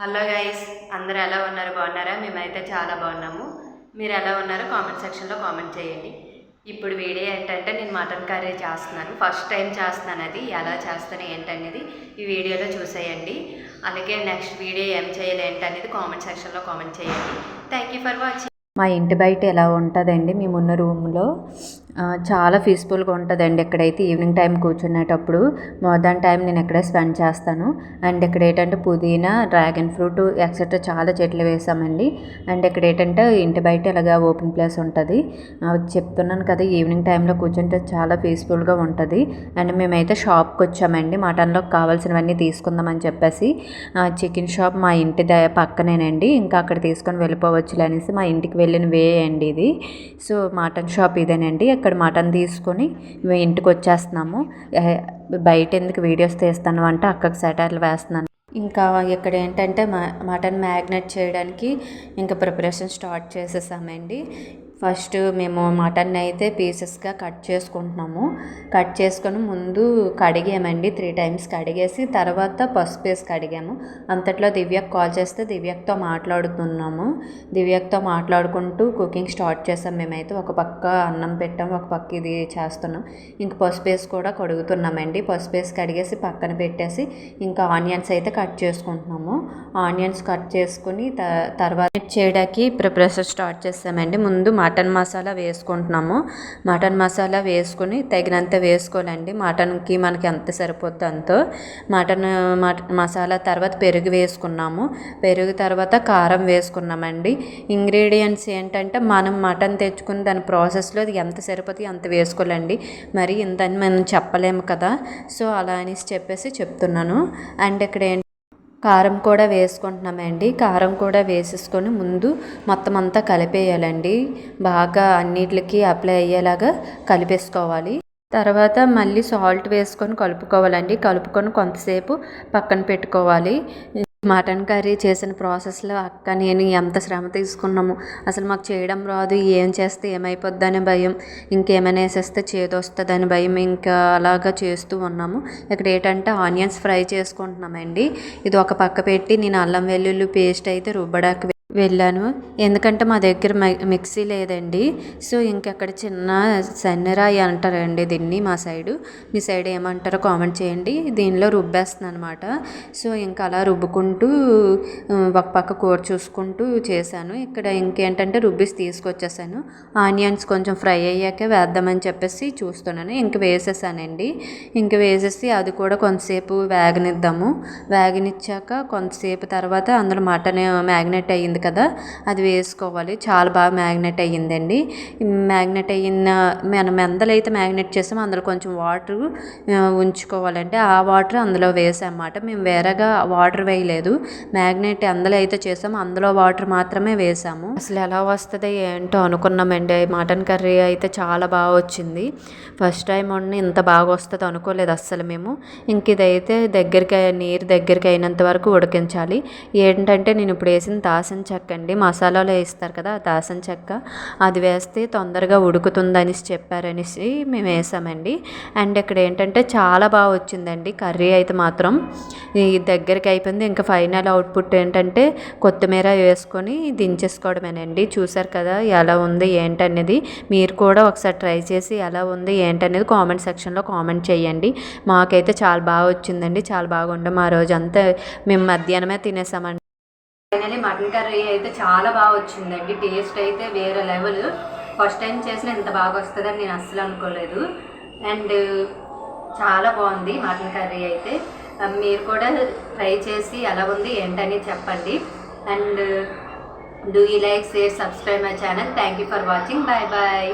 Hello guys అందరూ ఎలా ఉన్నారు? బాగున్నారా? మేమైతే చాలా బాగున్నాము. మీరు ఎలా ఉన్నారో? కామెంట్ సెక్షన్లో కామెంట్ చేయండి. ఇప్పుడు వీడియో ఏంటంటే నేను మటన్ కర్రీ చేస్తున్నాను. ఫస్ట్ టైం చేస్తున్నాను అది. ఎలా చేస్తాను ఏంటనేది ఈ వీడియోలో చూసేయండి. అలాగే నెక్స్ట్ వీడియో ఏం చేయాలి ఏంటనేది కామెంట్ సెక్షన్లో కామెంట్ చేయండి. థ్యాంక్ యూ ఫర్ వాచింగ్ మా ఇంటి బయట ఎలా ఉంటుందండి? మేమున్న రూమ్లో చాలా పీస్ఫుల్గా ఉంటుందండి ఇక్కడైతే ఈవినింగ్ టైం కూర్చునేటప్పుడు. మోర్ దాన్ టైం నేను ఇక్కడే స్పెండ్ చేస్తాను. అండ్ ఇక్కడ ఏంటంటే పుదీనా డ్రాగన్ ఫ్రూట్ ఎక్సెట్రా చాలా చెట్లు వేసామండి. అండ్ ఇక్కడ ఏంటంటే ఇంటి బయట ఇలాగా ఓపెన్ ప్లేస్ ఉంటుంది. చెప్తున్నాను కదా ఈవినింగ్ టైంలో కూర్చుంటే చాలా పీస్ఫుల్గా ఉంటుంది. అండ్ మేమైతే షాప్కి వచ్చామండి. మటన్లో కావాల్సినవన్నీ తీసుకుందామని చెప్పేసి. చికెన్ షాప్ మా ఇంటి ద పక్కనేనండి. ఇంకా అక్కడ తీసుకొని వెళ్ళిపోవచ్చు అనేసి మా ఇంటికి వెళ్ళిన వే అండి ఇది. సో మటన్ షాప్ ఇదేనండి. అక్కడ మటన్ తీసుకొని మేము ఇంటికి వచ్చేస్తున్నాము. బయట ఎందుకు వీడియోస్ తీస్తాను అంటే అక్కడికి సెటర్లు వేస్తున్నాను. ఇంకా ఇక్కడ ఏంటంటే మటన్ మ్యాగ్నెట్ చేయడానికి ఇంకా ప్రిపరేషన్ స్టార్ట్ చేసేసామండి. ఫస్ట్ మేము మటన్ అయితే పీసెస్గా కట్ చేసుకుంటున్నాము. కట్ చేసుకొని ముందు కడిగామండి త్రీ టైమ్స్ కడిగేసి తర్వాత పసుపు వేసి కడిగాము. అంతట్లో దివ్యకు కాల్ చేస్తే దివ్యక్తో మాట్లాడుతున్నాము. దివ్యక్తో మాట్లాడుకుంటూ కుకింగ్ స్టార్ట్ చేసాం మేమైతే. ఒక పక్క అన్నం పెట్టాం ఒక పక్క ఇది చేస్తున్నాం. ఇంక పసుపు వేసి కూడా కడుగుతున్నామండి. పసుపు వేసి కడిగేసి పక్కన పెట్టేసి ఇంకా ఆనియన్స్ అయితే కట్ చేసుకుంటున్నాము. ఆనియన్స్ కట్ చేసుకుని త తర్వాత చేయడానికి ప్రిపరేషన్ స్టార్ట్ చేసామండి. ముందు మటన్ మసాలా వేసుకుంటున్నాము. మటన్ మసాలా వేసుకుని తగినంత వేసుకోవాలండి. మటన్కి మనకి ఎంత సరిపోద్ది అంతో. మటన్ మట మసాలా తర్వాత పెరుగు వేసుకున్నాము. పెరుగు తర్వాత కారం వేసుకున్నామండి. ఇంగ్రీడియంట్స్ ఏంటంటే మనం మటన్ తెచ్చుకుని దాని ప్రాసెస్లో అది ఎంత సరిపోతే అంత వేసుకోవాలండి. మరి ఇంత అని మనం చెప్పలేము కదా. సో అలా అనేసి చెప్పేసి చెప్తున్నాను. అండ్ ఇక్కడ ఏంటి కారం కూడా వేసుకుంటున్నామండి. కారం కూడా వేసేసుకొని ముందు మొత్తం అంతా కలిపేయాలండి. బాగా అన్నిటికి అప్లై అయ్యేలాగా కలిపేసుకోవాలి. తర్వాత మళ్ళీ సాల్ట్ వేసుకొని కలుపుకోవాలండి. కలుపుకొని కొంతసేపు పక్కన పెట్టుకోవాలి. మటన్ కర్రీ చేసిన ప్రాసెస్లో అక్క నేను ఎంత శ్రమ తీసుకున్నాము. అసలు మాకు చేయడం రాదు ఏం చేస్తే ఏమైపోద్ది అనే భయం. ఇంకేమైనా వేసేస్తే చేదొస్తుంది అని భయం ఇంకా అలాగా చేస్తూ ఉన్నాము. ఇక్కడ ఏంటంటే ఆనియన్స్ ఫ్రై చేసుకుంటున్నామండి. ఇది ఒక పక్క పెట్టి నేను అల్లం వెల్లుల్లి పేస్ట్ అయితే రుబ్బడానికి వెళ్ళాను. ఎందుకంటే మా దగ్గర మిక్సీ లేదండి. సో ఇంకక్కడ చిన్న సన్నరాయి అంటారండి దీన్ని మా సైడు. మీ సైడ్ ఏమంటారో కామెంట్ చేయండి. దీనిలో రుబ్బేస్తుంది అనమాట సో ఇంకా అలా రుబ్బుకుంటూ ఒక పక్క కూర చూసుకుంటూ చేశాను. ఇక్కడ ఇంకేంటంటే రుబ్బిసి తీసుకొచ్చేసాను. ఆనియన్స్ కొంచెం ఫ్రై అయ్యాక వేద్దామని చెప్పేసి చూస్తున్నాను. ఇంక వేసేసానండి. ఇంక వేసేసి అది కూడా కొంతసేపు వేగనిద్దాము. వేగనిచ్చాక కొంతసేపు తర్వాత అందులో మటన్ మ్యాగ్నెట్ అయ్యింది కదా అది వేసుకోవాలి. చాలా బాగా మ్యాగ్నెట్ అయ్యిందండి. మ్యాగ్నెట్ అయిన మనం ఎందలో అయితే మ్యాగ్నెట్ చేసామో అందులో కొంచెం వాటర్ ఉంచుకోవాలంటే ఆ వాటర్ అందులో వేసామన్నమాట. మేము వేరేగా వాటర్ వేయలేదు. మ్యాగ్నెట్ అందులో అయితే చేసామో అందులో వాటర్ మాత్రమే వేసాము. అసలు ఎలా వస్తుంది ఏంటో అనుకున్నామండి. మటన్ కర్రీ అయితే చాలా బాగా వచ్చింది. ఫస్ట్ టైం వండి ఇంత బాగా వస్తుంది అనుకోలేదు అస్సలు మేము. ఇంక ఇదైతే దగ్గరికి నీరు దగ్గరికి అయినంత వరకు ఉడికించాలి. ఏంటంటే నేను ఇప్పుడు వేసిన దాసం చెక్క అండి మసాలాలో వేస్తారు కదా దాసం చెక్క. అది వేస్తే తొందరగా ఉడుకుతుందని చెప్పారనేసి మేము వేసామండి. అండ్ ఇక్కడ ఏంటంటే చాలా బాగా వచ్చిందండి కర్రీ అయితే మాత్రం. దగ్గరికి అయిపోయింది. ఇంకా ఫైనల్ అవుట్పుట్ ఏంటంటే కొత్తిమీర వేసుకొని దించేసుకోవడమేనండి. చూసారు కదా ఎలా ఉంది ఏంటనేది. మీరు కూడా ఒకసారి ట్రై చేసి ఎలా ఉంది ఏంటనేది కామెంట్ సెక్షన్లో కామెంట్ చేయండి. మాకైతే చాలా బాగా వచ్చిందండి. చాలా బాగుండే మా రోజు అంతా మేము మధ్యాహ్నమే తినేసామండి. ఫైనలీ మటన్ కర్రీ అయితే చాలా బాగా వచ్చిందండి. టేస్ట్ అయితే వేరే లెవెల్. ఫస్ట్ టైం చేసిన ఇంత బాగా వస్తుందని నేను అస్సలు అనుకోలేదు. అండ్ చాలా బాగుంది మటన్ కర్రీ అయితే. మీరు కూడా ట్రై చేసి ఎలా ఉంది ఏంటని చెప్పండి. And do you like share subscribe my channel. Thank you for watching. Bye bye.